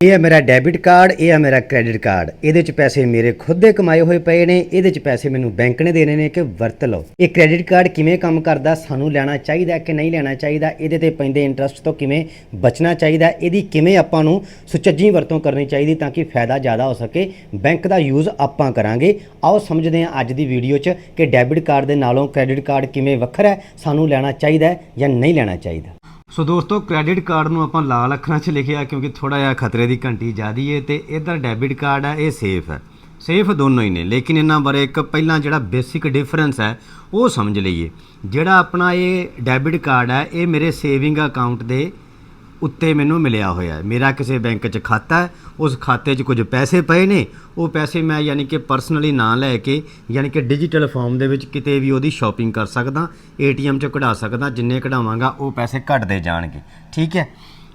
ਇਹ ਹੈ ਮੇਰਾ ਡੈਬਿਟ ਕਾਰਡ ਇਹ ਹੈ ਮੇਰਾ ਕ੍ਰੈਡਿਟ ਕਾਰਡ ਇਹਦੇ ਚ ਪੈਸੇ ਮੇਰੇ ਖੁਦ ਦੇ ਕਮਾਏ ਹੋਏ ਪਏ ਨੇ, ਇਹਦੇ ਚ ਪੈਸੇ ਮੈਨੂੰ ਬੈਂਕ ਨੇ ਦੇਣੇ ਨੇ ਕਿ ਵਰਤ ਲਓ। ਇਹ ਕ੍ਰੈਡਿਟ ਕਾਰਡ ਕਿਵੇਂ ਕੰਮ ਕਰਦਾ, ਸਾਨੂੰ ਲੈਣਾ ਚਾਹੀਦਾ ਕਿ ਨਹੀਂ ਲੈਣਾ ਚਾਹੀਦਾ, ਇਹਦੇ ਤੇ ਪੈਂਦੇ ਇੰਟਰਸਟ ਤੋਂ ਕਿਵੇਂ ਬਚਣਾ ਚਾਹੀਦਾ, ਇਹਦੀ ਕਿਵੇਂ ਆਪਾਂ ਨੂੰ ਸੁਚੱਜੀ ਵਰਤੋਂ ਕਰਨੀ ਚਾਹੀਦੀ ਤਾਂ ਕਿ ਫਾਇਦਾ ਜ਼ਿਆਦਾ ਹੋ ਸਕੇ। ਬੈਂਕ ਦਾ ਯੂਜ਼ ਆਪਾਂ ਕਰਾਂਗੇ। ਆਓ ਸਮਝਦੇ ਹਾਂ ਅੱਜ ਦੀ ਵੀਡੀਓ 'ਚ ਕਿ ਡੈਬਿਟ ਕਾਰਡ ਦੇ ਨਾਲੋਂ ਕ੍ਰੈਡਿਟ ਕਾਰਡ ਕਿਵੇਂ ਵੱਖਰਾ ਹੈ, ਸਾਨੂੰ ਲੈਣਾ ਚਾਹੀਦਾ ਜਾਂ ਨਹੀਂ ਲੈਣਾ ਚਾਹੀਦਾ। ਸੋ ਦੋਸਤੋ ਕ੍ਰੈਡਿਟ ਕਾਰਡ ਨੂੰ ਆਪਾਂ ਲਾਲ ਅੱਖਰਾਂ 'ਚ ਲਿਖਿਆ ਕਿਉਂਕਿ ਥੋੜਾ ਜਿਹਾ ਖਤਰੇ ਦੀ ਘੰਟੀ ਜ਼ਿਆਦੀ ਹੈ ਤੇ ਇਧਰ ਡੈਬਿਟ ਕਾਰਡ ਹੈ ਇਹ ਸੇਫ ਹੈ ਸੇਫ ਦੋਨੋਂ ਹੀ ਨੇ, ਲੇਕਿਨ ਇਹਨਾਂ ਬਾਰੇ ਇੱਕ ਪਹਿਲਾਂ ਜਿਹੜਾ ਬੇਸਿਕ ਡਿਫਰੈਂਸ ਹੈ ਉਹ ਸਮਝ ਲਈਏ। ਜਿਹੜਾ ਆਪਣਾ ਇਹ ਡੈਬਿਟ ਕਾਰਡ ਹੈ ਇਹ ਮੇਰੇ ਸੇਵਿੰਗ ਅਕਾਊਂਟ ਦੇ ਉੱਤੇ ਮੈਨੂੰ ਮਿਲਿਆ ਹੋਇਆ ਹੈ। ਮੇਰਾ ਕਿਸੇ ਬੈਂਕ 'ਚ ਖਾਤਾ ਹੈ, ਉਸ ਖਾਤੇ 'ਚ ਕੁਝ ਪੈਸੇ ਪਏ ਨੇ। ਉਹ ਪੈਸੇ ਮੈਂ ਯਾਨੀ ਕਿ ਪਰਸਨਲੀ ਨਾ ਲੈ ਕੇ, ਯਾਨੀ ਕਿ ਡਿਜੀਟਲ ਫਾਰਮ ਦੇ ਵਿੱਚ ਕਿਤੇ ਵੀ ਉਹਦੀ ਸ਼ਾਪਿੰਗ ਕਰ ਸਕਦਾ ਏਟੀਐਮ 'ਚੋਂ ਕਢਾ ਸਕਦਾ, ਜਿੰਨੇ ਕਢਾਵਾਂਗਾ ਉਹ ਪੈਸੇ ਘਟਦੇ ਜਾਣਗੇ। ਠੀਕ ਹੈ?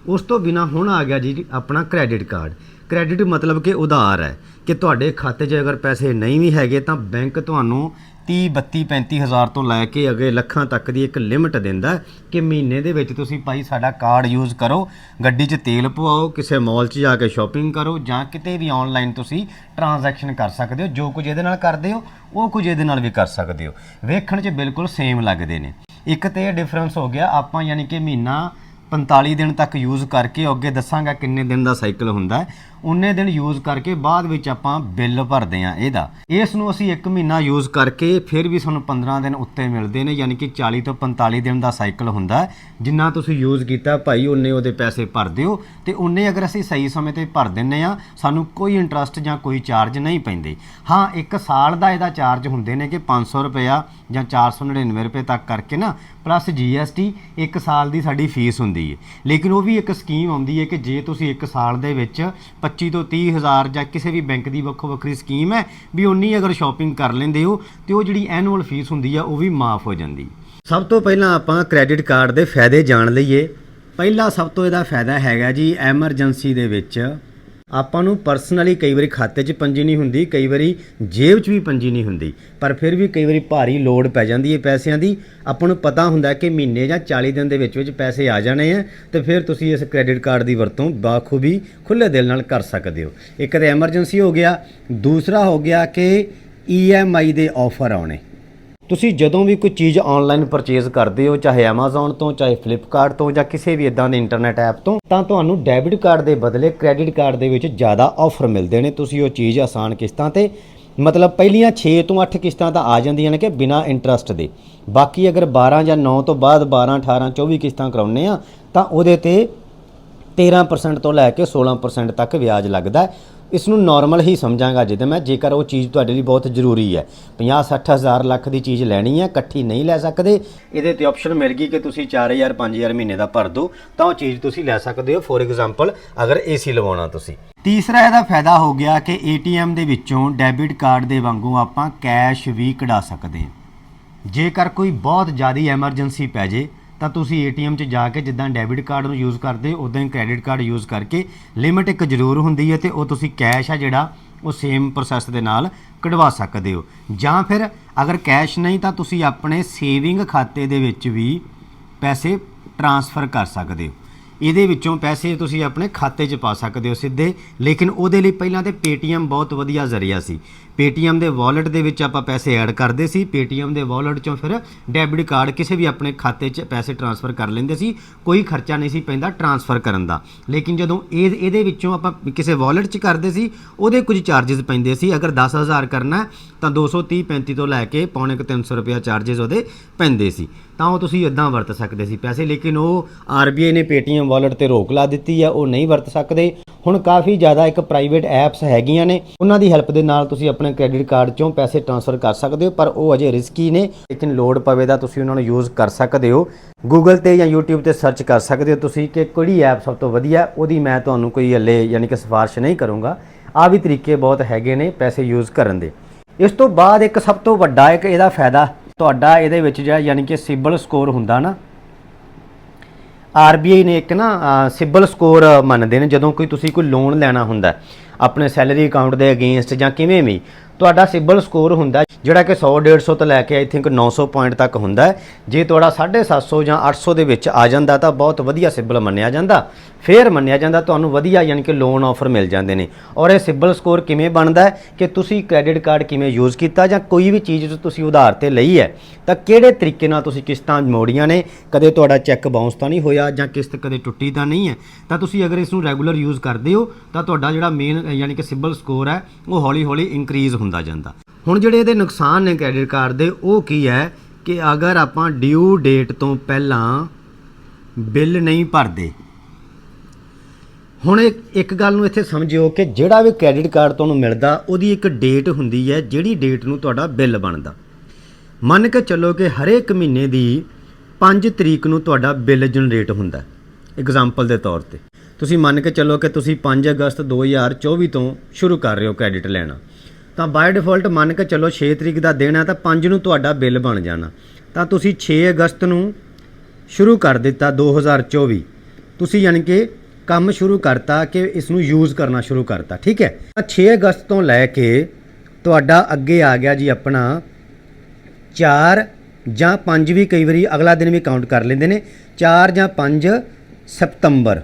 ਉਸ ਤੋਂ ਬਿਨਾ ਹੁਣ ਆ ਗਿਆ ਜੀ ਆਪਣਾ ਕ੍ਰੈਡਿਟ ਕਾਰਡ ਕ੍ਰੈਡਿਟ ਮਤਲਬ ਕਿ ਉਧਾਰ ਹੈ। ਕਿ ਤੁਹਾਡੇ ਖਾਤੇ 'ਚ ਅਗਰ ਪੈਸੇ ਨਹੀਂ ਵੀ ਹੈਗੇ ਤਾਂ ਬੈਂਕ ਤੁਹਾਨੂੰ 30 32 35 ਹਜ਼ਾਰ ਤੋਂ ਲੈ ਕੇ ਅਗੇ ਲੱਖਾਂ ਤੱਕ ਦੀ ਇੱਕ ਲਿਮਟ ਦਿੰਦਾ ਕਿ ਮਹੀਨੇ ਦੇ ਵਿੱਚ ਤੁਸੀਂ ਭਾਈ ਸਾਡਾ ਕਾਰਡ ਯੂਜ਼ ਕਰੋ, ਗੱਡੀ 'ਚ ਤੇਲ ਪਵਾਓ, ਕਿਸੇ ਮਾਲ 'ਚ ਜਾ ਕੇ ਸ਼ਾਪਿੰਗ ਕਰੋ ਜਾਂ ਕਿਤੇ ਵੀ ਆਨਲਾਈਨ ਤੁਸੀਂ ਟ੍ਰਾਂਜੈਕਸ਼ਨ ਕਰ ਸਕਦੇ ਹੋ, ਜੋ ਕੁਝ ਇਹਦੇ ਨਾਲ ਕਰਦੇ ਹੋ, ਉਹ ਕੁਝ ਇਹਦੇ ਨਾਲ ਵੀ ਕਰ ਸਕਦੇ ਹੋ। ਵੇਖਣ 'ਚ ਬਿਲਕੁਲ ਸੇਮ ਲੱਗਦੇ ਨੇ। ਇੱਕ ਤੇ ਇਹ ਡਿਫਰੈਂਸ ਹੋ ਗਿਆ, ਆਪਾਂ ਯਾਨੀ ਕਿ ਮਹੀਨਾ 45 ਦਿਨ ਤੱਕ ਯੂਜ਼ ਕਰਕੇ ਅੱਗੇ ਦੱਸਾਂਗਾ ਕਿੰਨੇ ਦਿਨ ਦਾ ਸਾਈਕਲ ਹੁੰਦਾ ਉਨੇ ਦਿਨ ਯੂਜ਼ ਕਰਕੇ ਬਾਅਦ ਵਿੱਚ ਆਪਾਂ ਬਿੱਲ ਭਰਦੇ ਆ ਇਹਦਾ। ਇਸ ਨੂੰ ਅਸੀਂ 1 ਮਹੀਨਾ ਯੂਜ਼ ਕਰਕੇ ਫਿਰ ਵੀ ਸਾਨੂੰ 15 ਦਿਨ ਉੱਤੇ ਮਿਲਦੇ ਨੇ, ਯਾਨੀ ਕਿ 40 ਤੋਂ 45 ਦਿਨ ਦਾ ਸਾਈਕਲ ਹੁੰਦਾ ਜਿੰਨਾ ਤੁਸੀਂ ਯੂਜ਼ ਕੀਤਾ ਭਾਈ ਉਨੇ ਉਹਦੇ ਪੈਸੇ ਭਰ ਦਿਓ। ਤੇ ਉਨੇ ਅਗਰ ਅਸੀਂ ਸਹੀ ਸਮੇਂ ਤੇ ਭਰ ਦਿੰਨੇ ਆ ਸਾਨੂੰ ਕੋਈ ਇੰਟਰਸਟ ਜਾਂ ਕੋਈ ਚਾਰਜ ਨਹੀਂ ਪੈਂਦੇ। ਹਾਂ, ਇੱਕ ਸਾਲ ਦਾ ਇਹਦਾ ਚਾਰਜ ਹੁੰਦੇ ਨੇ ਕਿ 500 ਰੁਪਇਆ ਜਾਂ 499 ਰੁਪਏ ਤੱਕ ਕਰਕੇ ਨਾ ਪਲੱਸ GST ਇੱਕ ਸਾਲ ਦੀ ਸਾਡੀ ਫੀਸ ਹੁੰਦੀ ਹੈ। ਲੇਕਿਨ ਉਹ ਵੀ ਇੱਕ ਸਕੀਮ ਆਉਂਦੀ ਹੈ ਕਿ ਜੇ ਤੁਸੀਂ ਇੱਕ ਸਾਲ ਦੇ ਵਿੱਚ 25 ਤੋਂ 30 ਹਜ਼ਾਰ ਜਾਂ ਕਿਸੇ ਵੀ ਬੈਂਕ ਦੀ ਵੱਖੋ ਵੱਖਰੀ ਸਕੀਮ ਹੈ, ਵੀ ਉਨੀ ਅਗਰ ਸ਼ਾਪਿੰਗ ਕਰ ਲੈਂਦੇ ਹੋ, ਤੇ ਉਹ ਜਿਹੜੀ ਐਨੂਅਲ ਫੀਸ ਹੁੰਦੀ ਆ, ਉਹ ਵੀ ਮਾਫ ਹੋ ਜਾਂਦੀ। ਸਭ ਤੋਂ ਪਹਿਲਾਂ ਆਪਾਂ ਕ੍ਰੈਡਿਟ ਕਾਰਡ ਦੇ ਫਾਇਦੇ ਜਾਣ ਲਈਏ। ਪਹਿਲਾ ਸਭ ਤੋਂ ਇਹਦਾ ਫਾਇਦਾ ਹੈਗਾ ਜੀ ਐਮਰਜੈਂਸੀ ਦੇ ਵਿੱਚ ਆਪਾਂ ਨੂੰ ਪਰਸਨਲੀ ਕਈ ਵਾਰੀ ਖਾਤੇ 'ਚ ਪੰਜੀ ਨਹੀਂ ਹੁੰਦੀ, ਕਈ ਵਾਰੀ ਜੇਬ 'ਚ ਵੀ ਪੰਜੀ ਨਹੀਂ ਹੁੰਦੀ। ਪਰ ਫਿਰ ਵੀ ਕਈ ਵਾਰੀ ਭਾਰੀ ਲੋੜ ਪੈ ਜਾਂਦੀ ਹੈ ਪੈਸਿਆਂ ਦੀ। ਆਪਾਂ ਨੂੰ ਪਤਾ ਹੁੰਦਾ ਕਿ ਮਹੀਨੇ ਜਾਂ 40 ਦਿਨ ਦੇ ਵਿੱਚ ਵਿੱਚ ਪੈਸੇ ਆ ਜਾਣੇ ਆ ਤੇ ਫਿਰ ਤੁਸੀਂ ਇਸ ਕ੍ਰੈਡਿਟ ਕਾਰਡ ਦੀ ਵਰਤੋਂ ਬਾਖੂਬੀ ਖੁੱਲੇ ਦਿਲ ਨਾਲ ਕਰ ਸਕਦੇ ਹੋ। ਇੱਕ ਤਾਂ ਐਮਰਜੈਂਸੀ ਹੋ ਗਿਆ, ਦੂਸਰਾ ਹੋ ਗਿਆ ਕਿ EMI ਦੇ ਆਫਰ ਆਉਣੇ। ਤੁਸੀਂ ਜਦੋਂ ਵੀ ਕੋਈ ਚੀਜ਼ ਆਨਲਾਈਨ ਪਰਚੇਜ਼ ਕਰਦੇ ਹੋ, ਚਾਹੇ Amazon ਤੋਂ, ਚਾਹੇ Flipkart ਤੋਂ ਜਾਂ ਕਿਸੇ ਵੀ ਇਦਾਂ ਦੇ ਇੰਟਰਨੈਟ ਐਪ ਤੋਂ, ਤਾਂ ਤੁਹਾਨੂੰ ਡੈਬਿਟ ਕਾਰਡ ਦੇ ਬਦਲੇ ਕ੍ਰੈਡਿਟ ਕਾਰਡ ਦੇ ਵਿੱਚ ਜ਼ਿਆਦਾ ਆਫਰ ਮਿਲਦੇ ਨੇ। ਤੁਸੀਂ ਉਹ ਚੀਜ਼ ਆਸਾਨ ਕਿਸ਼ਤਾਂ ਤੇ, ਮਤਲਬ ਪਹਿਲੀਆਂ 6 ਤੋਂ 8 ਕਿਸ਼ਤਾਂ ਤਾਂ ਆ ਜਾਂਦੀਆਂ ਨੇ ਕਿ ਬਿਨਾ ਇੰਟਰਸਟ ਦੇ। ਬਾਕੀ ਅਗਰ 12 ਜਾਂ 9 ਤੋਂ ਬਾਅਦ 12 18 24 ਕਿਸ਼ਤਾਂ ਕਰਾਉਨੇ ਆ ਤਾਂ ਉਹਦੇ ਤੇ 13% ਤੋਂ ਲੈ ਕੇ 16% ਤੱਕ ਵਿਆਜ ਲੱਗਦਾ ਇਸ ਨੂੰ ਨਾਰਮਲ ਹੀ ਸਮਝਾਂਗਾ ਜਿੱਦ ਮੈਂ, ਜੇਕਰ ਉਹ ਚੀਜ਼ ਤੁਹਾਡੇ ਲਈ ਬਹੁਤ ਜ਼ਰੂਰੀ ਹੈ। 50 60 ਹਜ਼ਾਰ ਲੱਖ ਦੀ ਚੀਜ਼ ਲੈਣੀ ਹੈ, ਇਕੱਠੀ ਨਹੀਂ ਲੈ ਸਕਦੇ, ਇਹਦੇ ਤੇ ਆਪਸ਼ਨ ਮਿਲ ਗਈ ਕਿ ਤੁਸੀਂ 4000 5000 ਮਹੀਨੇ ਦਾ ਭਰ ਦਿਓ ਤਾਂ ਉਹ ਚੀਜ਼ ਤੁਸੀਂ ਲੈ ਸਕਦੇ ਹੋ। ਫੋਰ ਐਗਜ਼ਾਮਪਲ ਅਗਰ ਏਸੀ ਲਵਾਉਣਾ ਤੁਸੀਂ। ਤੀਸਰਾ ਇਹਦਾ ਫਾਇਦਾ ਹੋ ਗਿਆ ਕਿ ਏਟੀਐਮ ਦੇ ਵਿੱਚੋਂ ਡੈਬਿਟ ਕਾਰਡ ਦੇ ਵਾਂਗੂ ਆਪਾਂ ਕੈਸ਼ ਵੀ ਕਢਾ ਸਕਦੇ ਹਾਂ। ਜੇਕਰ ਕੋਈ ਬਹੁਤ ਜ਼ਿਆਦਾ ਐਮਰਜੈਂਸੀ ਪੈ ਜੇ ਤਾਂ ਤੁਸੀਂ ਏਟੀਐਮ 'ਚ ਜਾ ਕੇ ਜਿੱਦਾਂ ਡੈਬਿਟ ਕਾਰਡ ਨੂੰ ਯੂਜ਼ ਕਰਦੇ ਹੋ ਉਦਾਂ ਹੀ ਕ੍ਰੈਡਿਟ ਕਾਰਡ ਯੂਜ਼ ਕਰਕੇ ਲਿਮਿਟ ਇੱਕ ਜ਼ਰੂਰ ਹੁੰਦੀ ਹੈ ਤੇ ਉਹ ਤੁਸੀਂ ਕੈਸ਼ ਆ ਜਿਹੜਾ, ਉਹ ਸੇਮ ਪ੍ਰੋਸੈਸ ਦੇ ਨਾਲ ਕਢਵਾ ਸਕਦੇ ਹੋ। ਜਾਂ ਫਿਰ ਅਗਰ ਕੈਸ਼ ਨਹੀਂ ਤਾਂ ਤੁਸੀਂ ਆਪਣੇ ਸੇਵਿੰਗ ਖਾਤੇ ਦੇ ਵਿੱਚ ਵੀ ਪੈਸੇ ਟ੍ਰਾਂਸਫਰ ਕਰ ਸਕਦੇ ਹੋ। ਇਹਦੇ ਵਿੱਚੋਂ ਪੈਸੇ ਤੁਸੀਂ ਆਪਣੇ ਖਾਤੇ 'ਚ ਪਾ ਸਕਦੇ ਹੋ ਸਿੱਧੇ। ਲੇਕਿਨ ਉਹਦੇ ਲਈ ਪਹਿਲਾਂ ਤੇ Paytm ਬਹੁਤ ਵਧੀਆ ਜ਼ਰੀਆ ਸੀ। Paytm ਦੇ ਵਾਲਟ ਦੇ ਵਿੱਚ ਆਪਾਂ ਪੈਸੇ ਐਡ ਕਰਦੇ ਸੀ। Paytm ਦੇ ਵਾਲਟ 'ਚੋਂ ਫਿਰ ਡੈਬਿਟ ਕਾਰਡ ਕਿਸੇ ਵੀ ਆਪਣੇ ਖਾਤੇ 'ਚ ਪੈਸੇ ਟ੍ਰਾਂਸਫਰ ਕਰ ਲੈਂਦੇ ਸੀ। ਕੋਈ ਖਰਚਾ ਨਹੀਂ ਸੀ ਪੈਂਦਾ ਟ੍ਰਾਂਸਫਰ ਕਰਨ ਦਾ। ਲੇਕਿਨ ਜਦੋਂ ਇਹ, ਇਹਦੇ ਵਿੱਚੋਂ ਆਪਾਂ ਕਿਸੇ ਵਾਲਟ 'ਚ ਕਰਦੇ ਸੀ, ਉਹਦੇ ਕੁਝ ਚਾਰजेस ਪੈਂਦੇ ਸੀ। ਅਗਰ 10000 ਕਰਨਾ ਤਾਂ 230 35 ਤੋਂ ਲੈ ਕੇ ਪੌਣੇ 300 ਰੁਪਏ ਚਾਰजेस ਉਹਦੇ ਪੈਂਦੇ ਸੀ। ਤਾਂ ਉਹ ਤੁਸੀਂ ਇਦਾਂ ਵਰਤ ਸਕਦੇ ਸੀ ਪੈਸੇ, ਲੇਕਿਨ ਉਹ ਆਰਬੀਆਈ ਨੇ Paytm ਵਾਲਟ ਤੇ ਰੋਕ ਲਾ ਦਿੱਤੀ ਆ, ਉਹ ਨਹੀਂ ਵਰਤ ਸਕਦੇ। ਹੁਣ ਕਾਫੀ ਜ਼ਿਆਦਾ ਇੱਕ ਪ੍ਰਾਈਵੇਟ ਐਪਸ ਹੈਗੀਆਂ ਨੇ, ਉਹਨਾਂ ਦੀ ਹੈਲਪ ਦੇ ਨਾਲ ਤੁਸੀਂ ਆਪਣੇ ਕ੍ਰੈਡਿਟ ਕਾਰਡ ਚੋਂ ਪੈਸੇ ਟ੍ਰਾਂਸਫਰ ਕਰ ਸਕਦੇ ਹੋ, ਪਰ ਉਹ ਅਜੇ ਰਿਸਕੀ ਨੇ, ਲੇਕਿਨ ਲੋਡ ਪਵੇ ਤਾਂ ਤੁਸੀਂ ਉਹਨਾਂ ਨੂੰ ਯੂਜ਼ ਕਰ ਸਕਦੇ ਹੋ। Google ਤੇ ਜਾਂ YouTube ਤੇ ਸਰਚ ਕਰ ਸਕਦੇ ਹੋ ਤੁਸੀਂ ਕਿ ਕਿਹੜੀ ਐਪ ਸਭ ਤੋਂ ਵਧੀਆ, ਉਹਦੀ ਮੈਂ ਤੁਹਾਨੂੰ ਕੋਈ ਹੱਲੇ ਯਾਨੀ ਕਿ ਸਿਫਾਰਿਸ਼ ਨਹੀਂ ਕਰੂੰਗਾ। ਆ ਵੀ ਤਰੀਕੇ ਬਹੁਤ ਹੈਗੇ ਨੇ ਪੈਸੇ ਯੂਜ਼ ਕਰਨ ਦੇ। ਇਸ ਤੋਂ ਬਾਅਦ ਇੱਕ ਸਭ ਤੋਂ ਵੱਡਾ ਇੱਕ ਇਹਦਾ ਫਾਇਦਾ ਤੁਹਾਡਾ ਇਹਦੇ ਵਿੱਚ ਜਿਹੜਾ ਯਾਨੀ ਕਿ ਸਿਬਲ ਸਕੋਰ ਹੁੰਦਾ ਨਾ ਆਰਬੀਆਈ ਨੇ ਇੱਕ ਨਾ ਸਿਬਲ ਸਕੋਰ ਮੰਨਦੇ ਨੇ ਜਦੋਂ ਕੋਈ ਤੁਸੀਂ ਕੋਈ ਲੋਨ ਲੈਣਾ ਹੁੰਦਾ ਆਪਣੇ ਸੈਲਰੀ ਅਕਾਊਂਟ ਦੇ ਅਗੇਂਸਟ ਜਾਂ ਕਿਵੇਂ ਵੀ, ਤੁਹਾਡਾ ਸਿਬਲ ਸਕੋਰ ਹੁੰਦਾ, ਜਿਹੜਾ ਕਿ 100 150 ਤੋਂ ਲੈ ਕੇ ਆਈ ਥਿੰਕ 900 ਪੁਆਇੰਟ ਤੱਕ ਹੁੰਦਾ ਜੇ ਤੁਹਾਡਾ 750 ਜਾਂ 800 ਦੇ ਵਿੱਚ ਆ ਜਾਂਦਾ ਤਾਂ ਬਹੁਤ ਵਧੀਆ ਸਿਬਲ ਮੰਨਿਆ ਜਾਂਦਾ। ਫੇਰ ਮੰਨਿਆ ਜਾਂਦਾ, ਤੁਹਾਨੂੰ ਵਧੀਆ ਯਾਨੀ ਕਿ ਲੋਨ ਆਫਰ ਮਿਲ ਜਾਂਦੇ ਨੇ। ਔਰ ਇਹ ਸਿਬਲ ਸਕੋਰ ਕਿਵੇਂ ਬਣਦਾ ਕਿ ਤੁਸੀਂ ਕ੍ਰੈਡਿਟ ਕਾਰਡ ਕਿਵੇਂ ਯੂਜ਼ ਕੀਤਾ ਜਾਂ ਕੋਈ ਵੀ ਚੀਜ਼ ਜੋ ਤੁਸੀਂ ਉਧਾਰ ਤੇ ਲਈ ਹੈ, ਤਾਂ ਕਿਹੜੇ ਤਰੀਕੇ ਨਾਲ ਤੁਸੀਂ ਕਿਸ਼ਤਾਂ ਮੋੜੀਆਂ ਨੇ? ਕਦੇ ਤੁਹਾਡਾ ਚੈੱਕ ਬਾਉਂਸ ਤਾਂ ਨਹੀਂ ਹੋਇਆ ਜਾਂ ਕਿਸ਼ਤ ਕਦੇ ਟੁੱਟੀ ਤਾਂ ਨਹੀਂ ਹੈ? ਤਾਂ ਤੁਸੀਂ ਅਗਰ ਇਸ ਨੂੰ ਰੈਗੂਲਰ ਯੂਜ਼ ਕਰਦੇ ਹੋ, ਤਾਂ ਤੁਹਾਡਾ ਜਿਹੜਾ ਮੇਨ ਯਾਨੀ ਕਿ ਸਿਬਲ ਸਕੋਰ ਹੈ, ਉਹ ਹੌਲੀ ਹੌਲੀ ਇਨਕਰੀਜ਼ ਹੁੰਦਾ ਜਾਂਦਾ। ਹੁਣ ਜਿਹੜੇ ਇਹਦੇ ਨੁਕਸਾਨ ਨੇ ਕ੍ਰੈਡਿਟ ਕਾਰਡ ਦੇ, ਉਹ ਕੀ ਹੈ ਕਿ ਅਗਰ ਆਪਾਂ ਡਿਊ ਡੇਟ ਤੋਂ ਪਹਿਲਾਂ ਬਿੱਲ ਨਹੀਂ ਭਰਦੇ, ਹੁਣ ਇੱਕ ਗੱਲ ਨੂੰ ਇੱਥੇ ਸਮਝਿਓ ਕਿ ਜਿਹੜਾ ਵੀ ਕ੍ਰੈਡਿਟ ਕਾਰਡ ਤੁਹਾਨੂੰ ਮਿਲਦਾ, ਉਹਦੀ ਇੱਕ ਡੇਟ ਹੁੰਦੀ ਹੈ, ਜਿਹੜੀ ਡੇਟ ਨੂੰ ਤੁਹਾਡਾ ਬਿੱਲ ਬਣਦਾ। ਮੰਨ ਕੇ ਚੱਲੋ ਕਿ ਹਰੇਕ ਮਹੀਨੇ ਦੀ 5 ਤਰੀਕ ਨੂੰ ਤੁਹਾਡਾ ਬਿੱਲ ਜਨਰੇਟ ਹੁੰਦਾ ਐਗਜ਼ਾਮਪਲ ਦੇ ਤੌਰ ਤੇ। ਤੁਸੀਂ ਮੰਨ ਕੇ ਚੱਲੋ ਕਿ ਤੁਸੀਂ 5 ਅਗਸਤ 2024 ਤੋਂ ਸ਼ੁਰੂ ਕਰ ਰਹੇ ਹੋ ਕ੍ਰੈਡਿਟ ਲੈਣਾ। ਤਾਂ ਬਾਈ ਡਿਫਾਲਟ ਮੰਨ ਕੇ ਚੱਲੋ 6 ਤਰੀਕ ਦਾ ਦਿਨ ਹੈ, ਤਾਂ 5 ਨੂੰ ਤੁਹਾਡਾ ਬਿੱਲ ਬਣ ਜਾਣਾ। ਤਾਂ ਤੁਸੀਂ 6 ਅਗਸਤ ਨੂੰ ਸ਼ੁਰੂ ਕਰ ਦਿੱਤਾ 2024 ਤੁਸੀਂ ਯਾਨੀ ਕਿ ਕੰਮ ਸ਼ੁਰੂ ਕਰਤਾ ਕਿ ਇਸ ਨੂੰ ਯੂਜ਼ ਕਰਨਾ ਸ਼ੁਰੂ ਕਰਤਾ, ਠੀਕ ਹੈ? ਤਾਂ 6 ਅਗਸਤ ਤੋਂ ਲੈ ਕੇ ਤੁਹਾਡਾ ਅੱਗੇ ਆ ਗਿਆ ਜੀ ਆਪਣਾ 4 ਜਾਂ 5 ਵੀ ਕਈ ਵਾਰੀ ਅਗਲਾ ਦਿਨ ਵੀ ਕਾਊਂਟ ਕਰ ਲੈਂਦੇ ਨੇ 4 ਜਾਂ 5 ਸਤੰਬਰ।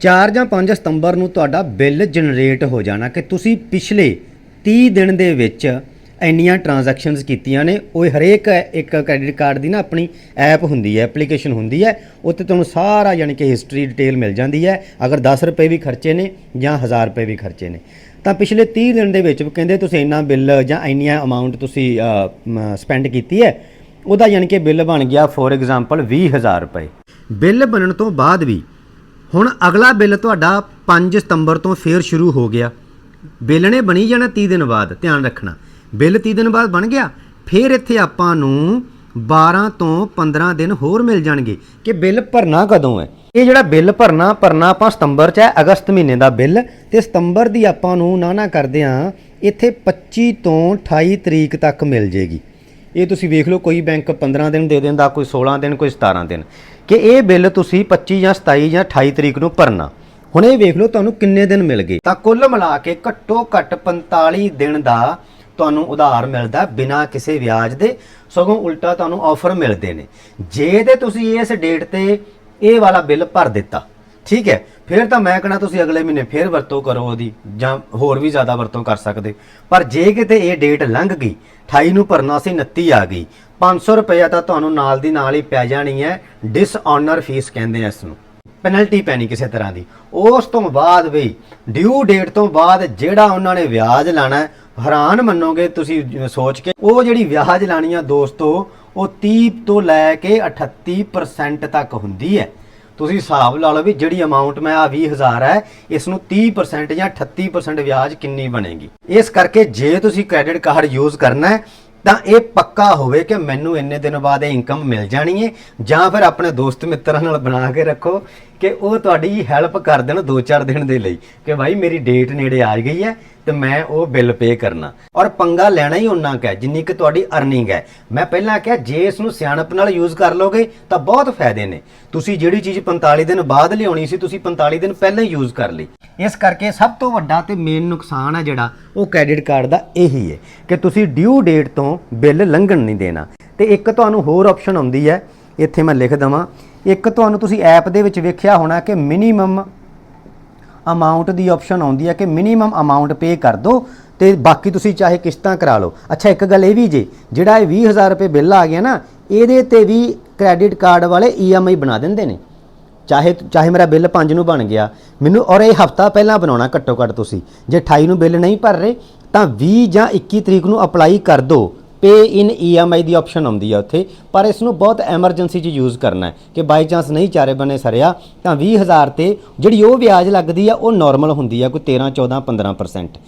4 ਜਾਂ 5 ਸਤੰਬਰ ਨੂੰ ਤੁਹਾਡਾ ਬਿੱਲ ਜਨਰੇਟ ਹੋ ਜਾਣਾ ਕਿ ਤੁਸੀਂ ਪਿਛਲੇ 30 ਦਿਨ ਦੇ ਵਿੱਚ ਇੰਨੀਆਂ ਟ੍ਰਾਂਜੈਕਸ਼ਨਸ ਕੀਤੀਆਂ ਨੇ। ਉਹ ਹਰੇਕ ਇੱਕ ਕ੍ਰੈਡਿਟ ਕਾਰਡ ਦੀ ਨਾ ਆਪਣੀ ਐਪ ਹੁੰਦੀ ਹੈ ਐਪਲੀਕੇਸ਼ਨ ਹੁੰਦੀ ਹੈ ਉੱਤੇ ਤੁਹਾਨੂੰ ਸਾਰਾ ਯਾਨੀ ਕਿ ਹਿਸਟਰੀ ਡਿਟੇਲ ਮਿਲ ਜਾਂਦੀ ਹੈ। ਅਗਰ 10 ਰੁਪਏ ਵੀ ਖਰਚੇ ਨੇ ਜਾਂ 1000 ਰੁਪਏ ਵੀ ਖਰਚੇ ਨੇ। ਤਾਂ ਪਿਛਲੇ 30 ਦਿਨ ਦੇ ਵਿੱਚ ਕਹਿੰਦੇ ਤੁਸੀਂ ਇੰਨਾ ਬਿੱਲ ਜਾਂ ਇੰਨੀਆਂ ਅਮਾਉਂਟ ਤੁਸੀਂ ਸਪੈਂਡ ਕੀਤੀ ਹੈ, ਉਹਦਾ ਯਾਨੀ ਕਿ ਬਿੱਲ ਬਣ ਗਿਆ ਫੋਰ ਐਗਜ਼ਾਮਪਲ 20000 ਰੁਪਏ। ਬਿੱਲ ਬਣਨ ਤੋਂ ਬਾਅਦ ਵੀ ਹੁਣ ਅਗਲਾ ਬਿੱਲ ਤੁਹਾਡਾ 5 ਸਤੰਬਰ ਤੋਂ ਫੇਰ ਸ਼ੁਰੂ ਹੋ ਗਿਆ। ਬਿੱਲ ਨੇ ਬਣੀ ਜਾਣਾ 30 ਦਿਨ ਬਾਅਦ, ਧਿਆਨ ਰੱਖਣਾ। ਬਿੱਲ 30 ਦਿਨ ਬਾਅਦ ਬਣ ਗਿਆ, ਫੇਰ ਇੱਥੇ ਆਪਾਂ ਨੂੰ 12 ਤੋਂ 15 ਦਿਨ ਹੋਰ ਮਿਲ ਜਾਣਗੇ ਕਿ ਬਿੱਲ ਭਰਨਾ ਕਦੋਂ ਹੈ। ਇਹ ਜਿਹੜਾ ਬਿੱਲ ਭਰਨਾ ਭਰਨਾ ਆਪਾਂ ਸਤੰਬਰ 'ਚ ਹੈ, ਅਗਸਤ ਮਹੀਨੇ ਦਾ ਬਿੱਲ। ਤੇ ਸਤੰਬਰ ਦੀ ਆਪਾਂ ਨੂੰ ਨਾ ਨਾ ਕਰਦੇ ਆ, ਇੱਥੇ 25 ਤੋਂ 28 ਤਰੀਕ ਤੱਕ ਮਿਲ ਜੇਗੀ। ਇਹ ਤੁਸੀਂ ਵੇਖ ਲਓ, ਕੋਈ ਬੈਂਕ 15 ਦਿਨ ਦੇ ਦਿੰਦਾ, ਕੋਈ 16 ਦਿਨ, ਕੋਈ 17 ਦਿਨ। ਕਿ ਇਹ ਬਿੱਲ ਤੁਸੀਂ 25 ਜਾਂ 27 ਜਾਂ 28 ਤਰੀਕ ਨੂੰ ਭਰਨਾ। ਹੁਣ ਇਹ ਵੇਖ ਲਓ ਤੁਹਾਨੂੰ ਕਿੰਨੇ ਦਿਨ ਮਿਲ ਗਏ। ਤਾਂ ਕੁੱਲ ਮਿਲਾ ਕੇ ਘੱਟੋ ਘੱਟ 45 ਦਿਨ ਦਾ ਤੁਹਾਨੂੰ ਉਧਾਰ ਮਿਲਦਾ ਬਿਨਾਂ ਕਿਸੇ ਵਿਆਜ ਦੇ। ਸਗੋਂ ਉਲਟਾ ਤੁਹਾਨੂੰ ਆਫਰ ਮਿਲਦੇ ਨੇ। ਜੇ ਤੇ ਤੁਸੀਂ ਇਸ ਡੇਟ ਤੇ ਇਹ ਵਾਲਾ ਬਿੱਲ ਭਰ ਦਿੱਤਾ। ਠੀਕ ਹੈ, ਫਿਰ ਤਾਂ ਮੈਂ ਕਹਣਾ ਤੁਸੀਂ ਅਗਲੇ ਮਹੀਨੇ ਫਿਰ ਵਰਤੋਂ ਕਰੋ ਉਹਦੀ, ਜਾਂ ਹੋਰ ਵੀ ਜ਼ਿਆਦਾ ਵਰਤੋਂ ਕਰ ਸਕਦੇ। ਪਰ ਜੇ ਕਿਤੇ ਇਹ ਡੇਟ ਲੰਘ ਗਈ 28 ਨੂੰ ਭਰਨਾ ਸੀ 29 ਆ ਗਈ 500 ਰੁਪਏ ਤਾਂ ਤੁਹਾਨੂੰ ਨਾਲ ਦੀ ਨਾਲ ਹੀ ਪੈ ਜਾਣੀ ਹੈ ਡਿਸਆਨਰ ਫੀਸ ਕਹਿੰਦੇ ਆ ਇਸ ਨੂੰ ਪੈਨਲਟੀ ਪੈਣੀ ਕਿਸੇ ਤਰ੍ਹਾਂ ਦੀ। ਉਸ ਤੋਂ ਬਾਅਦ ਵੀ ਡਿਊ ਡੇਟ ਤੋਂ ਬਾਅਦ ਜਿਹੜਾ ਉਹਨਾਂ ਨੇ ਵਿਆਜ ਲਾਣਾ ਹੈਰਾਨ ਮੰਨੋਗੇ ਤੁਸੀਂ ਸੋਚ ਕੇ, ਉਹ ਜਿਹੜੀ ਵਿਆਜ ਲਾਣੀ ਆ ਦੋਸਤੋ, ਉਹ 30 ਤੋਂ ਲੈ ਕੇ 38% ਤੱਕ ਹੁੰਦੀ ਹੈ। ਤੁਸੀਂ ਹਿਸਾਬ ਲਾ ਲਓ ਵੀ ਜਿਹੜੀ ਅਮਾਉਂਟ ਮੈਂ ਆ 20000 ਹੈ ਇਸ ਨੂੰ 30% ਜਾਂ 38% ਵਿਆਜ ਕਿੰਨੀ ਬਣੇਗੀ? ਇਸ ਕਰਕੇ ਜੇ ਤੁਸੀਂ ਕ੍ਰੈਡਿਟ ਕਾਰਡ ਯੂਜ਼ ਕਰਨਾ ਹੈ, ਤਾਂ ਇਹ ਪੱਕਾ ਹੋਵੇ ਕਿ ਮੈਨੂੰ ਇੰਨੇ ਦਿਨ ਬਾਅਦ ਇਹ ਇਨਕਮ ਮਿਲ ਜਾਣੀ ਹੈ। ਜਾਂ ਫਿਰ ਆਪਣੇ ਦੋਸਤ ਮਿੱਤਰਾਂ ਨਾਲ ਬਣਾ ਕੇ ਰੱਖੋ ਕਿ ਉਹ ਤੁਹਾਡੀ ਹੈਲਪ ਕਰ ਦੇਣ 2-4 ਦਿਨ ਦੇ ਲਈ ਕਿ ਭਾਈ ਮੇਰੀ ਡੇਟ ਨੇੜੇ ਆ ਗਈ ਹੈ ਤੇ ਮੈਂ ਉਹ ਬਿੱਲ ਪੇ ਕਰਨਾ। ਔਰ ਪੰਗਾ ਲੈਣਾ ਹੀ ਉਹਨਾਂ ਕਾ ਜਿੰਨੀ ਕਿ ਤੁਹਾਡੀ ਅਰਨਿੰਗ ਹੈ। ਮੈਂ ਪਹਿਲਾਂ ਕਿਹਾ, ਜੇ ਇਸ ਨੂੰ ਸਿਆਣਪ ਨਾਲ ਯੂਜ਼ ਕਰ ਲੋਗੇ ਤਾਂ ਬਹੁਤ ਫਾਇਦੇ ਨੇ। ਤੁਸੀਂ ਜਿਹੜੀ ਚੀਜ਼ 45 ਦਿਨ ਬਾਅਦ ਲਿਆਉਣੀ ਸੀ, ਤੁਸੀਂ 45 ਦਿਨ ਪਹਿਲਾਂ ਹੀ ਯੂਜ਼ ਕਰ ਲਈ। ਇਸ ਕਰਕੇ ਸਭ ਤੋਂ ਵੱਡਾ ਤੇ ਮੇਨ ਨੁਕਸਾਨ ਹੈ ਜਿਹੜਾ, ਉਹ ਕ੍ਰੈਡਿਟ ਕਾਰਡ ਦਾ ਇਹੀ ਹੈ ਕਿ ਤੁਸੀਂ ਡਿਊ ਡੇਟ ਤੋਂ ਬਿੱਲ ਲੰਘਣ ਨਹੀਂ ਦੇਣਾ। ਤੇ ਇੱਕ ਤੁਹਾਨੂੰ ਹੋਰ ਆਪਸ਼ਨ ਆਉਂਦੀ ਹੈ, ਇੱਥੇ ਮੈਂ ਲਿਖ ਦਵਾਂ। ਇੱਕ ਤੁਹਾਨੂੰ ਤੁਸੀਂ ਐਪ ਦੇ ਵਿੱਚ ਵੇਖਿਆ ਹੋਣਾ ਕਿ ਮਿਨੀਮਮ ਅਮਾਉਂਟ ਦੀ ਆਪਸ਼ਨ ਆਉਂਦੀ ਹੈ ਕਿ ਮਿਨੀਮਮ ਅਮਾਉਂਟ ਪੇ ਕਰ ਦਿਓ ਤੇ ਬਾਕੀ ਤੁਸੀਂ ਚਾਹੇ ਕਿਸ਼ਤਾਂ ਕਰਾ ਲਓ। ਅੱਛਾ, ਇੱਕ ਗੱਲ ਇਹ ਵੀ ਜੇ, ਜਿਹੜਾ ਇਹ 20000 ਰੁਪਏ ਬਿੱਲ ਆ ਗਿਆ ਨਾ, ਇਹਦੇ ਤੇ ਵੀ ਕ੍ਰੈਡਿਟ ਕਾਰਡ ਵਾਲੇ EMI ਬਣਾ ਦਿੰਦੇ ਨੇ। ਚਾਹੇ ਚਾਹੇ ਮੇਰਾ ਬਿੱਲ 5 ਨੂੰ ਬਣ ਗਿਆ, ਮੈਨੂੰ ਔਰ ਇਹ ਹਫਤਾ ਪਹਿਲਾਂ ਬਣਾਉਣਾ ਘੱਟੋ ਘੱਟ ਤੁਸੀਂ। ਜੇ 28 ਨੂੰ ਬਿੱਲ ਨਹੀਂ ਭਰ ਰਹੇ, ਤਾਂ 20 ਜਾਂ 21 ਤਰੀਕ ਨੂੰ ਅਪਲਾਈ ਕਰ ਦਿਓ ਪੇ ਇਨ EMI ਦੀ ਆਪਸ਼ਨ ਆਉਂਦੀ ਆ ਉੱਥੇ। ਪਰ ਇਸ ਨੂੰ ਬਹੁਤ ਐਮਰਜੈਂਸੀ 'ਚ ਯੂਜ਼ ਕਰਨਾ ਹੈ ਕਿ ਬਾਈ ਚਾਂਸ ਨਹੀਂ ਚਾਰੇ ਬਣੇ ਸਰਿਆ, ਤਾਂ 20000 ਤੇ ਜਿਹੜੀ ਉਹ ਵਿਆਜ ਲੱਗਦੀ ਆ, ਉਹ ਨਾਰਮਲ ਹੁੰਦੀ ਆ, ਕੋਈ 13 14 15%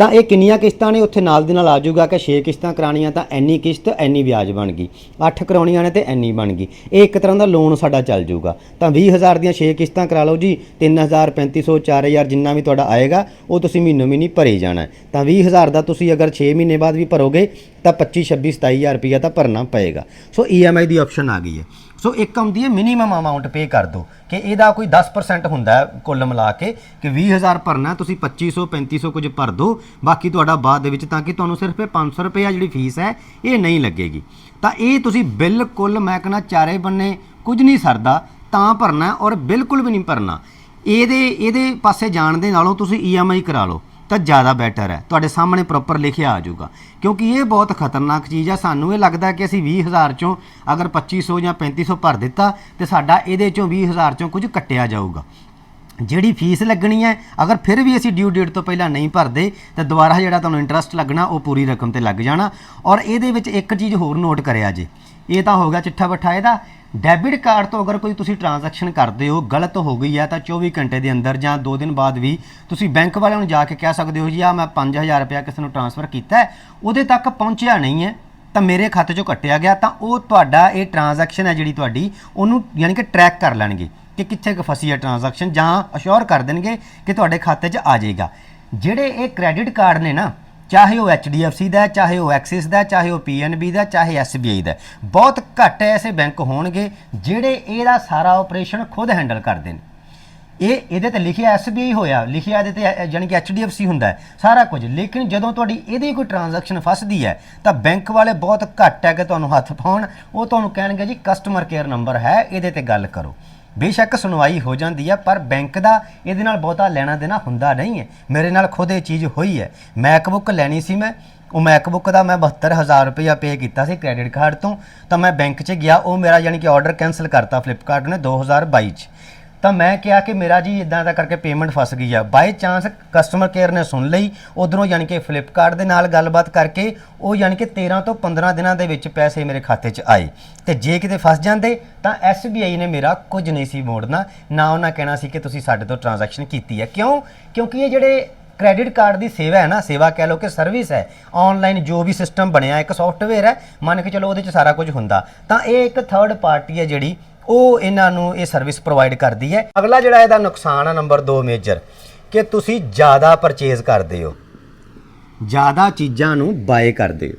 ਤਾਂ ਇਹ ਕਿੰਨੀਆਂ ਕਿਸ਼ਤਾਂ ਨੇ? ਉੱਥੇ ਨਾਲ ਦੀ ਨਾਲ ਆ ਜਾਊਗਾ ਕਿ 6 ਕਿਸ਼ਤਾਂ ਕਰਾਣੀਆਂ ਤਾਂ ਐਨੀ ਕਿਸ਼ਤ ਐਨੀ ਵਿਆਜ ਬਣ ਗਈ। 8 ਕਰਾਉਣੀਆਂ ਨੇ ਤੇ ਐਨੀ ਬਣ ਗਈ। ਇਹ ਇੱਕ ਤਰ੍ਹਾਂ ਦਾ ਲੋਨ ਸਾਡਾ ਚੱਲ ਜਾਊਗਾ। ਤਾਂ 20000 ਦੀਆਂ 6 ਕਿਸ਼ਤਾਂ ਕਰਾ ਲਓ ਜੀ। 3000 3500 4000 ਜਿੰਨਾ ਵੀ ਤੁਹਾਡਾ ਆਏਗਾ, ਉਹ ਤੁਸੀਂ ਮਹੀਨੋ ਮਹੀਨੀ ਭਰੇ ਜਾਣਾ ਹੈ। ਤਾਂ 20000 ਦਾ ਤੁਸੀਂ ਅਗਰ 6 ਮਹੀਨੇ ਬਾਅਦ ਵੀ ਭਰੋਗੇ, ਤਾਂ 25 26 27000 ਰੁਪਇਆ ਤਾਂ ਭਰਨਾ ਪਏਗਾ। ਸੋ EMI ਦੀ ਆਪਸ਼ਨ ਆ ਗਈ ਹੈ। ਸੋ ਇੱਕ ਆਉਂਦੀ ਹੈ ਮਿਨੀਮਮ ਅਮਾਉਂਟ ਪੇ ਕਰ ਦਿਓ ਕਿ ਇਹਦਾ ਕੋਈ 10% ਹੁੰਦਾ ਕੁੱਲ ਮਿਲਾ ਕੇ, ਕਿ 20000 ਭਰਨਾ ਤੁਸੀਂ 2500 3500 ਕੁਝ ਭਰ ਦਿਓ ਬਾਕੀ ਤੁਹਾਡਾ ਬਾਅਦ ਦੇ ਵਿੱਚ ਤਾਂ ਕਿ ਤੁਹਾਨੂੰ ਸਿਰਫ ਇਹ 500 ਰੁਪਏ ਜਿਹੜੀ ਫੀਸ ਹੈ, ਇਹ ਨਹੀਂ ਲੱਗੇਗੀ। ਤਾਂ ਇਹ ਤੁਸੀਂ ਬਿਲਕੁਲ, ਮੈਂ ਕਹਿੰਦਾ ਚਾਰੇ ਬੰਨੇ ਕੁਝ ਨਹੀਂ ਸਰਦਾ, ਤਾਂ ਭਰਨਾ ਔਰ ਬਿਲਕੁਲ ਵੀ ਨਹੀਂ ਭਰਨਾ। ਇਹਦੇ ਇਹਦੇ ਪਾਸੇ ਜਾਣ ਦੇ ਨਾਲੋਂ ਤੁਸੀਂ EMI ਕਰਾ ਲਓ। ਤਾਂ ਜ਼ਿਆਦਾ ਬੈਟਰ ਹੈ। ਤੁਹਾਡੇ ਸਾਹਮਣੇ ਪ੍ਰੋਪਰ ਲਿਖਿਆ ਆ ਜਾਊਗਾ। ਕਿਉਂਕਿ ਇਹ ਬਹੁਤ ਖਤਰਨਾਕ ਚੀਜ਼ ਆ। ਸਾਨੂੰ ਇਹ ਲੱਗਦਾ ਕਿ ਅਸੀਂ 20000 ਚੋਂ ਅਗਰ 2500 ਜਾਂ 3500 ਭਰ ਦਿੱਤਾ ਤੇ ਸਾਡਾ ਇਹਦੇ ਚੋਂ 20000 ਚੋਂ ਕੁਝ ਕੱਟਿਆ ਜਾਊਗਾ। ਜਿਹੜੀ ਫੀਸ ਲੱਗਣੀ ਹੈ, ਅਗਰ ਫਿਰ ਵੀ ਅਸੀਂ ਡਿਊ ਡੇਟ ਤੋਂ ਪਹਿਲਾਂ ਨਹੀਂ ਭਰਦੇ, ਤਾਂ ਦੁਬਾਰਾ ਜਿਹੜਾ ਤੁਹਾਨੂੰ ਇੰਟਰਸਟ ਲੱਗਣਾ, ਉਹ ਪੂਰੀ ਰਕਮ ਤੇ ਲੱਗ ਜਾਣਾ। ਔਰ ਇਹਦੇ ਵਿੱਚ ਇੱਕ ਚੀਜ਼ ਹੋਰ ਨੋਟ ਕਰਿਆ ਜੇ। ਇਹ ਤਾਂ ਹੋ ਗਿਆ ਚਿੱਠਾ ਬੱਠਾ ਇਹਦਾ ਡੈਬਿਟ ਕਾਰਡ ਤੋਂ ਅਗਰ ਕੋਈ ਤੁਸੀਂ ਟ੍ਰਾਂਜੈਕਸ਼ਨ ਕਰਦੇ ਹੋ, ਗਲਤ ਹੋ ਗਈ ਹੈ, ਤਾਂ 24 ਘੰਟੇ ਦੇ ਅੰਦਰ ਜਾਂ 2 ਦਿਨ ਬਾਅਦ ਵੀ ਤੁਸੀਂ ਬੈਂਕ ਵਾਲਿਆਂ ਨੂੰ ਜਾ ਕੇ ਕਹਿ ਸਕਦੇ ਹੋ ਜੀ ਆ ਮੈਂ 5000 ਰੁਪਇਆ ਕਿਸੇ ਨੂੰ ਟ੍ਰਾਂਸਫਰ ਕੀਤਾ ਉਹਦੇ ਤੱਕ ਪਹੁੰਚਿਆ ਨਹੀਂ ਹੈ, ਤਾਂ ਮੇਰੇ ਖਾਤੇ ਚੋਂ ਕੱਟਿਆ ਗਿਆ, ਤਾਂ ਉਹ ਤੁਹਾਡਾ ਇਹ ਟ੍ਰਾਂਜੈਕਸ਼ਨ ਹੈ ਜਿਹੜੀ ਤੁਹਾਡੀ, ਉਹਨੂੰ ਯਾਨੀ ਕਿ ਟਰੈਕ ਕਰ ਲੈਣਗੇ ਕਿ ਕਿੱਥੇ ਕੁ ਫਸੀ ਹੈ ਟ੍ਰਾਂਜੈਕਸ਼ਨ ਜਾਂ ਅਸ਼ੋਰ ਕਰ ਦੇਣਗੇ ਕਿ ਤੁਹਾਡੇ ਖਾਤੇ 'ਚ ਆ ਜਾਏਗਾ। ਜਿਹੜੇ ਇਹ ਕ੍ਰੈਡਿਟ ਕਾਰਡ ਨੇ ਨਾ ਚਾਹੇ ਉਹ HDFC ਦਾ ਹੈ, ਚਾਹੇ ਉਹ ਐਕਸਿਸ ਦਾ ਹੈ, ਚਾਹੇ ਉਹ PNB ਦਾ ਹੈ, ਚਾਹੇ SBI ਦਾ ਹੈ। ਬਹੁਤ ਘੱਟ ਐਸੇ ਬੈਂਕ ਹੋਣਗੇ ਜਿਹੜੇ ਇਹਦਾ ਸਾਰਾ ਆਪਰੇਸ਼ਨ ਖੁਦ ਹੈਂਡਲ ਕਰਦੇ ਨੇ। ਇਹ ਇਹਦੇ ਤੇ ਲਿਖਿਆ SBI ਹੋਇਆ ਲਿਖਿਆ ਇਹਦੇ ਤੇ ਅ, ਜਾਣੀ ਕਿ HDFC ਹੁੰਦਾ ਹੈ ਸਾਰਾ ਕੁਝ। ਲੇਕਿਨ ਜਦੋਂ ਤੁਹਾਡੀ ਇਹਦੀ ਕੋਈ ਟ੍ਰਾਂਜੈਕਸ਼ਨ ਫਸਦੀ ਹੈ ਤਾਂ ਬੈਂਕ ਵਾਲੇ ਬਹੁਤ ਘੱਟ ਹੈ ਕਿ ਤੁਹਾਨੂੰ ਹੱਥ ਪਾਉਣ। ਉਹ ਤੁਹਾਨੂੰ ਕਹਿਣਗੇ ਜੀ ਕਸਟਮਰ ਕੇਅਰ ਨੰਬਰ ਹੈ ਇਹਦੇ ਤੇ ਗੱਲ ਕਰੋ। ਬੇਸ਼ੱਕ ਸੁਣਵਾਈ ਹੋ ਜਾਂਦੀ ਹੈ ਪਰ ਬੈਂਕ ਦਾ ਇਹਦੇ ਨਾਲ ਬਹੁਤਾ ਲੈਣਾ ਦੇਣਾ ਹੁੰਦਾ ਨਹੀਂ ਹੈ। ਮੇਰੇ ਨਾਲ ਖੁਦ ਇਹ ਚੀਜ਼ ਹੋਈ ਹੈ। ਮੈਕਬੁੱਕ ਲੈਣੀ ਸੀ ਮੈਂ। ਉਹ ਮੈਕਬੁੱਕ ਦਾ ਮੈਂ 72000 ਰੁਪਇਆ ਪੇ ਕੀਤਾ ਸੀ ਕ੍ਰੈਡਿਟ ਕਾਰਡ ਤੋਂ। ਤਾਂ ਮੈਂ ਬੈਂਕ 'ਚ ਗਿਆ। ਉਹ ਮੇਰਾ ਯਾਨੀ ਕਿ ਆਰਡਰ ਕੈਨਸਲ ਕਰਤਾ ਫਲਿੱਪਕਾਰਟ ਨੇ 2022 'ਚ। ਤਾਂ ਮੈਂ ਕਿਹਾ ਕਿ ਮੇਰਾ ਜੀ ਇਦਾਂ ਦਾ ਕਰਕੇ ਪੇਮੈਂਟ ਫਸ ਗਈ ਆ। ਬਾਈ ਚਾਂਸ ਕਸਟਮਰ ਕੇਅਰ ਨੇ ਸੁਣ ਲਈ, ਉਧਰੋਂ ਯਾਨੀ ਕਿ ਫਲਿੱਪਕਾਰਟ ਦੇ ਨਾਲ ਗੱਲਬਾਤ ਕਰਕੇ, ਉਹ ਯਾਨੀ ਕਿ 13 ਤੋਂ 15 ਦਿਨਾਂ ਦੇ ਵਿੱਚ ਪੈਸੇ ਮੇਰੇ ਖਾਤੇ 'ਚ ਆਏ। ਤੇ ਜੇ ਕਿਤੇ ਫਸ ਜਾਂਦੇ, ਤਾਂ SBI ਨੇ ਮੇਰਾ ਕੁਝ ਨਹੀਂ ਸੀ ਮੋੜਨਾ, ਨਾ ਉਹਨਾਂ ਕਹਿਣਾ ਸੀ ਕਿ ਤੁਸੀਂ ਸਾਡੇ ਤੋਂ ਟ੍ਰਾਂਜੈਕਸ਼ਨ ਕੀਤੀ ਹੈ ਕਿਉਂ? ਕਿਉਂਕਿ ਇਹ ਜਿਹੜੇ ਕ੍ਰੈਡਿਟ ਕਾਰਡ ਦੀ ਸੇਵਾ ਹੈ ਨਾ, ਸੇਵਾ ਕਹਿ ਲਓ ਕਿ ਸਰਵਿਸ ਹੈ ਆਨਲਾਈਨ ਜੋ ਵੀ ਸਿਸਟਮ ਬਣਿਆ, ਇੱਕ ਸੌਫਟਵੇਅਰ ਹੈ, ਮੰਨ ਕੇ ਚਲੋ ਉਹਦੇ 'ਚ ਸਾਰਾ ਕੁਝ ਹੁੰਦਾ। ਤਾਂ ਇਹ ਇੱਕ ਥਰਡ ਪਾਰਟੀ ਹੈ ਜਿਹੜੀ ਉਹ ਇਹਨਾਂ ਨੂੰ ਇਹ ਸਰਵਿਸ ਪ੍ਰੋਵਾਈਡ ਕਰਦੀ ਹੈ। ਅਗਲਾ ਜਿਹੜਾ ਇਹਦਾ ਨੁਕਸਾਨ ਆ ਨੰਬਰ 2 ਮੇਜਰ ਕਿ ਤੁਸੀਂ ਜ਼ਿਆਦਾ ਪਰਚੇਜ਼ ਕਰਦੇ ਹੋ। ਜ਼ਿਆਦਾ ਚੀਜ਼ਾਂ ਨੂੰ ਬਾਏ ਕਰਦੇ ਹੋ।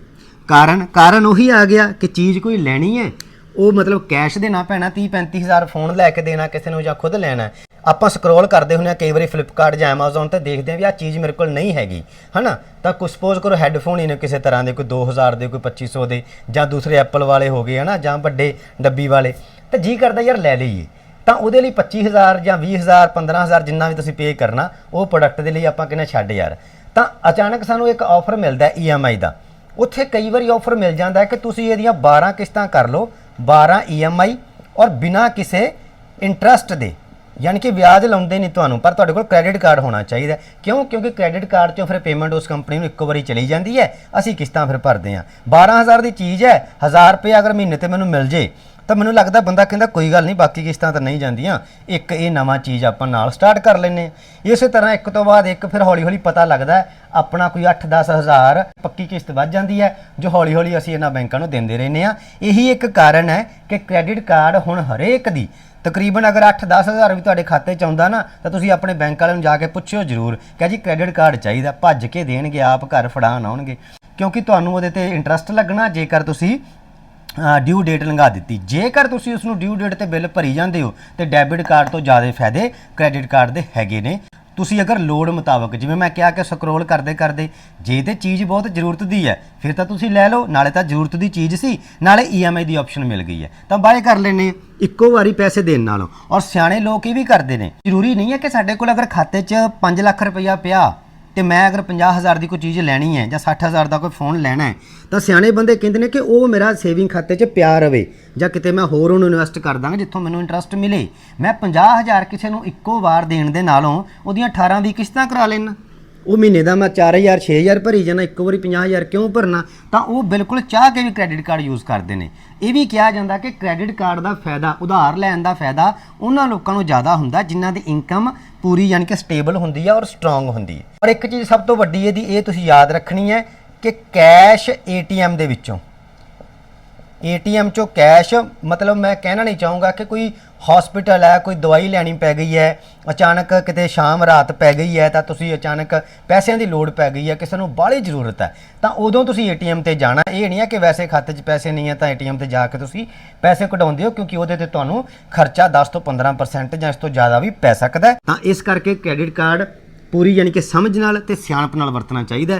ਕਾਰਨ ਕਾਰਨ ਉਹੀ ਆ ਗਿਆ ਕਿ ਚੀਜ਼ ਕੋਈ ਲੈਣੀ ਹੈ, ਉਹ ਮਤਲਬ ਕੈਸ਼ ਦੇਣਾ ਪੈਣਾ 30 35000 ਫੋਨ ਲੈ ਕੇ ਦੇਣਾ, ਕਿਸੇ ਨੂੰ ਜਾਂ ਖੁਦ ਲੈਣਾ। ਆਪਾਂ ਸਕਰੋਲ ਕਰਦੇ ਹੁੰਦੇ ਆ ਕਈ ਵਾਰੀ ਫਲਿੱਪਕਾਰਟ ਜਾਂ Amazon ਤੇ ਦੇਖਦੇ ਆ ਵੀ ਆ ਚੀਜ਼ ਮੇਰੇ ਕੋਲ ਨਹੀਂ ਹੈਗੀ, ਹਨਾ? ਤਾਂ ਕੁਝ ਸਪੋਜ਼ ਕਰੋ ਹੈੱਡਫੋਨ ਹੀ ਨੇ ਕਿਸੇ ਤਰ੍ਹਾਂ ਦੇ, ਕੋਈ 2000 ਦੇ, ਕੋਈ 2500 ਦੇ, ਜਾਂ ਦੂਸਰੇ ਐਪਲ ਵਾਲੇ ਹੋ ਗਏ, ਹਨਾ? ਜਾਂ ਵੱਡੇ ਡੱਬੀ ਵਾਲੇ। ਤਾਂ ਜੀ ਕਰਦਾ ਯਾਰ ਲੈ ਲਈਏ। ਤਾਂ ਉਹਦੇ ਲਈ 25000 ਜਾਂ 20000 15000 ਜਿੰਨਾ ਵੀ ਤੁਸੀਂ ਪੇ ਕਰਨਾ, ਉਹ ਪ੍ਰੋਡਕਟ ਦੇ ਲਈ ਆਪਾਂ ਕਹਿੰਦੇ ਛੱਡ ਯਾਰ। ਤਾਂ ਅਚਾਨਕ ਸਾਨੂੰ ਇੱਕ ਆਫਰ ਮਿਲਦਾ ਹੈ EMI ਦਾ। ਉੱਥੇ ਕਈ ਵਾਰੀ ਆਫਰ ਮਿਲ ਜਾਂਦਾ ਹੈ ਕਿ ਤੁਸੀਂ ਇਹਦੀਆਂ 12 ਕਿਸ਼ਤਾਂ ਕਰ ਲਓ 12 EMI ਔਰ ਬਿਨਾਂ ਕਿਸੇ ਇੰਟਰਸਟ ਦੇ। ਯਾਨੀ ਕਿ ਵਿਆਜ ਲਾਉਂਦੇ ਨਹੀਂ ਤੁਹਾਨੂੰ, ਪਰ ਤੁਹਾਡੇ ਕੋਲ ਕ੍ਰੈਡਿਟ ਕਾਰਡ ਹੋਣਾ ਚਾਹੀਦਾ ਕਿਉਂ? ਕਿਉਂਕਿ ਕ੍ਰੈਡਿਟ ਕਾਰਡ 'ਚੋਂ ਫਿਰ ਪੇਮੈਂਟ ਉਸ ਕੰਪਨੀ ਨੂੰ ਇੱਕੋ ਵਾਰੀ ਚਲੀ ਜਾਂਦੀ ਹੈ, ਅਸੀਂ ਕਿਸ਼ਤਾਂ ਫਿਰ ਭਰਦੇ ਹਾਂ। 12000 ਦੀ ਚੀਜ਼ ਹੈ 1000 ਰੁਪਏ ਅਗਰ ਮਹੀਨੇ ਤੇ ਮੈਨੂੰ ਮਿਲ ਜੇ ਤਾਂ ਮੈਨੂੰ ਲੱਗਦਾ ਬੰਦਾ ਕਹਿੰਦਾ ਕੋਈ ਗੱਲ ਨਹੀਂ, ਬਾਕੀ ਕਿਸ਼ਤਾਂ ਤਾਂ ਨਹੀਂ ਜਾਂਦੀਆਂ। ਇੱਕ ਇਹ ਨਵਾਂ ਚੀਜ਼ ਆਪਾਂ ਨਾਲ ਸਟਾਰਟ ਕਰ ਲੈਨੇ ਹਾਂ। ਇਸੇ ਤਰ੍ਹਾਂ ਇੱਕ ਤੋਂ ਬਾਅਦ ਇੱਕ ਫਿਰ ਹੌਲੀ ਹੌਲੀ ਪਤਾ ਲੱਗਦਾ ਆਪਣਾ ਕੋਈ 8-10 ਹਜ਼ਾਰ ਪੱਕੀ ਕਿਸ਼ਤ ਵੱਧ ਜਾਂਦੀ ਹੈ, ਜੋ ਹੌਲੀ ਹੌਲੀ ਅਸੀਂ ਇਹਨਾਂ ਬੈਂਕਾਂ ਨੂੰ ਦਿੰਦੇ ਰਹਿੰਦੇ ਆ ਇਹੀ ਇੱਕ ਕਾਰਨ ਹੈ ਕਿ ਕ੍ਰੈਡਿਟ ਕਾਰਡ ਹੁਣ ਹਰੇਕ ਦੀ, ਤਕਰੀਬਨ ਅਗਰ 8-10 ਹਜ਼ਾਰ ਵੀ ਤੁਹਾਡੇ ਖਾਤੇ 'ਚ ਆਉਂਦਾ ਨਾ, ਤਾਂ ਤੁਸੀਂ ਆਪਣੇ ਬੈਂਕ ਵਾਲਿਆਂ ਨੂੰ ਜਾ ਕੇ ਪੁੱਛਿਓ ਜ਼ਰੂਰ ਕਿ ਜੀ ਕ੍ਰੈਡਿਟ ਕਾਰਡ ਚਾਹੀਦਾ, ਭੱਜ ਕੇ ਦੇਣਗੇ, ਆਪ ਘਰ ਫੜਾਣ ਆਉਣਗੇ। ਕਿਉਂਕਿ ਤੁਹਾਨੂੰ ਉਹਦੇ ਤੇ ਇੰਟਰਸਟ ਲੱਗਣਾ, ਜੇਕਰ ਤੁਸੀਂ ਡਿਊ ਡੇਟ ਲੰਘਾ ਦਿੱਤੀ। ਜੇਕਰ ਤੁਸੀਂ ਉਸ ਨੂੰ ਡਿਊ ਡੇਟ ਤੇ ਬਿੱਲ ਭਰੀ ਜਾਂਦੇ ਹੋ, ਤੇ ਡੈਬਿਟ ਕਾਰਡ ਤੋਂ ਜ਼ਿਆਦਾ ਫਾਇਦੇ ਕ੍ਰੈਡਿਟ ਕਾਰਡ ਦੇ ਹੈਗੇ ਨੇ। ਤੁਸੀਂ ਅਗਰ ਲੋੜ ਮੁਤਾਬਕ, ਜਿਵੇਂ ਮੈਂ ਕਿਹਾ ਕਿ ਸਕਰੋਲ ਕਰਦੇ ਕਰਦੇ, ਜੇ ਤੇ ਚੀਜ਼ ਬਹੁਤ ਜ਼ਰੂਰਤ ਦੀ ਹੈ, ਫਿਰ ਤਾਂ ਤੁਸੀਂ ਲੈ ਲਓ, ਨਾਲੇ ਤਾਂ ਜ਼ਰੂਰਤ ਦੀ ਚੀਜ਼ ਸੀ, ਨਾਲੇ EMI ਦੀ ਆਪਸ਼ਨ ਮਿਲ ਗਈ ਹੈ। ਤਾਂ ਬਾਏ ਕਰ ਲੈਨੇ ਇੱਕੋ ਵਾਰੀ ਪੈਸੇ ਦੇਣ ਨਾਲੋਂ। ਔਰ ਸਿਆਣੇ ਲੋਕ ਇਹ ਵੀ ਕਰਦੇ ਨੇ, ਜ਼ਰੂਰੀ ਨਹੀਂ ਹੈ ਕਿ ਸਾਡੇ ਕੋਲ ਅਗਰ ਖਾਤੇ 'ਚ 5 ਲੱਖ ਰੁਪਇਆ ਪਿਆ ਤੇ ਮੈਂ ਅਗਰ 50000 ਦੀ ਕੋਈ ਚੀਜ਼ ਲੈਣੀ ਹੈ ਜਾਂ 60000 ਦਾ ਕੋਈ ਫੋਨ ਲੈਣਾ ਹੈ, ਤਾਂ ਸਿਆਣੇ ਬੰਦੇ ਕਹਿੰਦੇ ਨੇ ਕਿ ਉਹ ਮੇਰਾ ਸੇਵਿੰਗ ਖਾਤੇ 'ਚ ਪਿਆ ਰਵੇ ਜਾਂ ਕਿਤੇ ਮੈਂ ਹੋਰ ਉਹਨੂੰ ਇਨਵੈਸਟ ਕਰ ਦਾਂਗਾ ਜਿੱਥੋਂ ਮੈਨੂੰ ਇੰਟਰਸਟ ਮਿਲੇ। ਮੈਂ 50000 ਕਿਸੇ ਨੂੰ ਇੱਕੋ ਵਾਰ ਦੇਣ ਦੇ ਨਾਲੋਂ ਉਹਦੀਆਂ 18 ਦੀ ਕਿਸ਼ਤਾਂ ਕਰਾ ਲੈਣਾ ਉਹ ਮਹੀਨੇ ਦਾ ਮੈਂ 4000 6000 ਭਰੀ ਜਾਣਾ ਇੱਕੋ ਵਾਰੀ 50000 ਕਿਉਂ ਭਰਨਾ? ਤਾਂ ਉਹ ਬਿਲਕੁਲ ਚਾਹ ਕੇ ਵੀ ਕ੍ਰੈਡਿਟ ਕਾਰਡ ਯੂਜ਼ ਕਰਦੇ ਨੇ। ਇਹ ਵੀ ਕਿਹਾ ਜਾਂਦਾ ਕਿ ਕ੍ਰੈਡਿਟ ਕਾਰਡ ਦਾ ਫਾਇਦਾ, ਉਧਾਰ ਲੈਣ ਦਾ ਫਾਇਦਾ ਉਹਨਾਂ ਲੋਕਾਂ ਨੂੰ ਜ਼ਿਆਦਾ ਹੁੰਦਾ, ਜਿਨ੍ਹਾਂ ਦੀ ਇਨਕਮ ਪੂਰੀ ਯਾਨੀ ਕਿ ਸਟੇਬਲ ਹੁੰਦੀ ਹੈ ਔਰ ਸਟਰੋਂਗ ਹੁੰਦੀ ਹੈ ਔਰ ਇੱਕ ਚੀਜ਼ ਸਭ ਤੋਂ ਵੱਡੀ ਇਹਦੀ, ਇਹ ਤੁਸੀਂ ਯਾਦ ਰੱਖਣੀ ਹੈ ਕਿ ਕੈਸ਼ ATM ਦੇ ਵਿੱਚੋਂ ਏਟੀਐਮ ਚੋਂ ਕੈਸ਼, ਮਤਲਬ ਮੈਂ ਕਹਿਣਾ ਨਹੀਂ ਚਾਹੂੰਗਾ ਕਿ ਕੋਈ ਹਸਪੀਟਲ ਹੈ, ਕੋਈ ਦਵਾਈ ਲੈਣੀ ਪੈ ਗਈ ਹੈ, ਅਚਾਨਕ ਕਿਤੇ ਸ਼ਾਮ ਰਾਤ ਪੈ ਗਈ ਹੈ, ਤਾਂ ਤੁਸੀਂ ਅਚਾਨਕ ਪੈਸਿਆਂ ਦੀ ਲੋੜ ਪੈ ਗਈ ਹੈ, ਕਿਸੇ ਨੂੰ ਬਾਹਲੀ ਜ਼ਰੂਰਤ ਹੈ। ਤਾਂ ਉਦੋਂ ਤੁਸੀਂ ਏਟੀਐਮ ਤੇ ਜਾਣਾ, ਇਹ ਨਹੀਂ ਹੈ ਕਿ ਵੈਸੇ ਖਾਤੇ 'ਚ ਪੈਸੇ ਨਹੀਂ ਹੈ, ਤਾਂ ਏਟੀਐਮ ਤੇ ਜਾ ਕੇ ਤੁਸੀਂ ਪੈਸੇ ਕਢਾਉਂਦੇ ਹੋ, ਕਿਉਂਕਿ ਉਹਦੇ ਤੇ ਤੁਹਾਨੂੰ ਖਰਚਾ 10 ਤੋਂ 15% ਜਾਂ ਇਸ ਤੋਂ ਜ਼ਿਆਦਾ ਵੀ ਪੈ ਸਕਦਾ ਤਾਂ ਇਸ ਕਰਕੇ ਕ੍ਰੈਡਿਟ ਕਾਰਡ ਪੂਰੀ ਯਾਨੀ ਕਿ ਸਮਝ ਨਾਲ ਤੇ ਸਿਆਣਪ ਨਾਲ ਵਰਤਣਾ ਚਾਹੀਦਾ